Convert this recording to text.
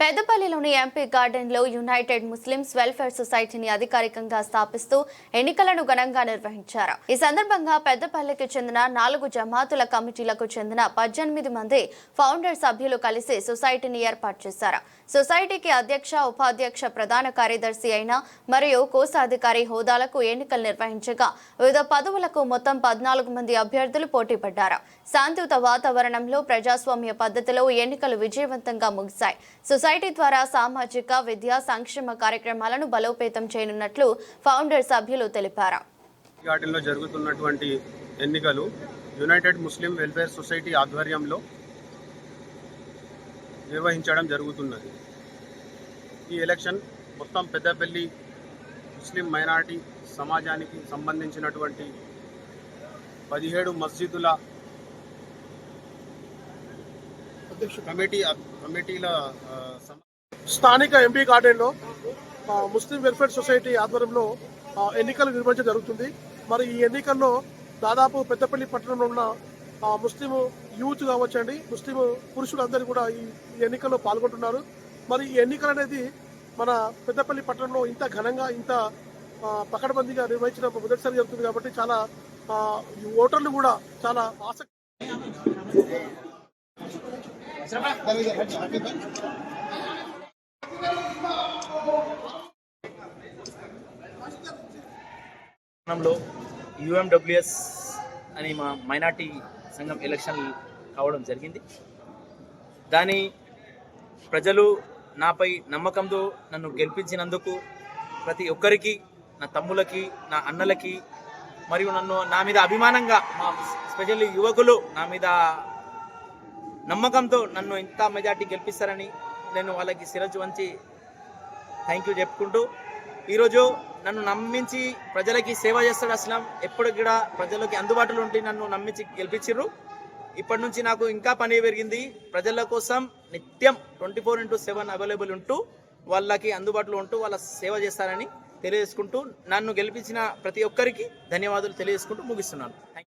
పెద్దపల్లిలోని MP గార్డెన్లో United Muslims welfare సొసైటీని అధికారికంగా స్థాపిస్తూ ఎన్నికలను ఘనంగా నిర్వహించారు. ఈ సందర్భంగా పెద్దపల్లికి చెందిన నాలుగు జమాతుల కమిటీలకు చెందిన పద్దెనిమిది మంది ఫౌండర్ సభ్యులు కలిసి సొసైటీని ఏర్పాటు చేశారు. సొసైటీకి అధ్యక్ష ఉపాధ్యక్ష ప్రధాన కార్యదర్శి అయిన మరియు కోశాధికారి హోదాలకు ఎన్నికలు నిర్వహించగా వివిధ పదవులకు మొత్తం పద్నాలుగు మంది అభ్యర్థులు పోటీపడ్డారు. శాంతియుత వాతావరణంలో ప్రజాస్వామ్య పద్ధతిలో ఎన్నికలు విజయవంతంగా ముగిశాయి. సొసైటీ ద్వారా సామాజిక విద్యా సంక్షేమ కార్యక్రమాలను బలోపేతం చేయనున్నట్లు ఫౌండర్ సభ్యులు తెలిపారు. గార్డెన్లో జరుగుతున్నటువంటి ఎన్నికలు యునైటెడ్ ముస్లిం వెల్ఫేర్ సొసైటీ ఆధ్వర్యంలో నిర్వహించడం జరుగుతున్నది. ఈ ఎలక్షన్ మొత్తం పెద్దపల్లి ముస్లిం మైనారిటీ సమాజానికి సంబంధించినటువంటి పదిహేడు మస్జిదుల కమిటీ కమిటీల స్థానిక ఎంపీ గార్డెన్లో ముస్లిం వెల్ఫేర్ సొసైటీ ఆధ్వర్యంలో ఎన్నికలు నిర్వహించడం జరుగుతుంది. మరి ఈ ఎన్నికల్లో దాదాపు పెద్దపల్లి పట్టణంలో ఉన్న ముస్లిం యూత్ కావచ్చండి. ముస్లిం పురుషులందరూ కూడా ఈ ఎన్నికల్లో పాల్గొంటున్నారు. మరి ఈ ఎన్నికలు అనేది మన పెద్దపల్లి పట్టణంలో ఇంత ఘనంగా ఇంత పకడ్బందీగా నిర్వహించడం మొదటిసారి జరుగుతుంది కాబట్టి చాలా ఓటర్లు కూడా చాలా ఆసక్తి పట్టణంలో యుఎండబ్ల్యూఎస్ అని మా మైనార్టీ సంఘం ఎలక్షన్ కావడం జరిగింది. దాని ప్రజలు నాపై నమ్మకంతో నన్ను గెలిపించినందుకు ప్రతి ఒక్కరికి నా తమ్ములకి నా అన్నలకి మరియు నన్ను నా మీద అభిమానంగా మా స్పెషల్లీ యువకులు నా మీద నమ్మకంతో నన్ను ఇంత మెజార్టీ గెలిపిస్తారని నేను వాళ్ళకి శిరస్సు వంచి థ్యాంక్ యూ చెప్పుకుంటూ ఈరోజు నన్ను నమ్మించి ప్రజలకి సేవ చేస్తాడు అసలం. ఎప్పుడు కూడా ప్రజలకి అందుబాటులో ఉండి నన్ను నమ్మించి గెలిపించారు ఇప్పటి నుంచి నాకు ఇంకా పని పెరిగింది. ప్రజల కోసం నిత్యం twenty four into seven available ఉంటూ వాళ్ళకి అందుబాటులో ఉంటూ వాళ్ళ సేవ చేస్తారని తెలియజేసుకుంటూ నన్ను గెలిపించిన ప్రతి ఒక్కరికి ధన్యవాదాలు తెలియజేసుకుంటూ ముగిస్తున్నాను. Thank you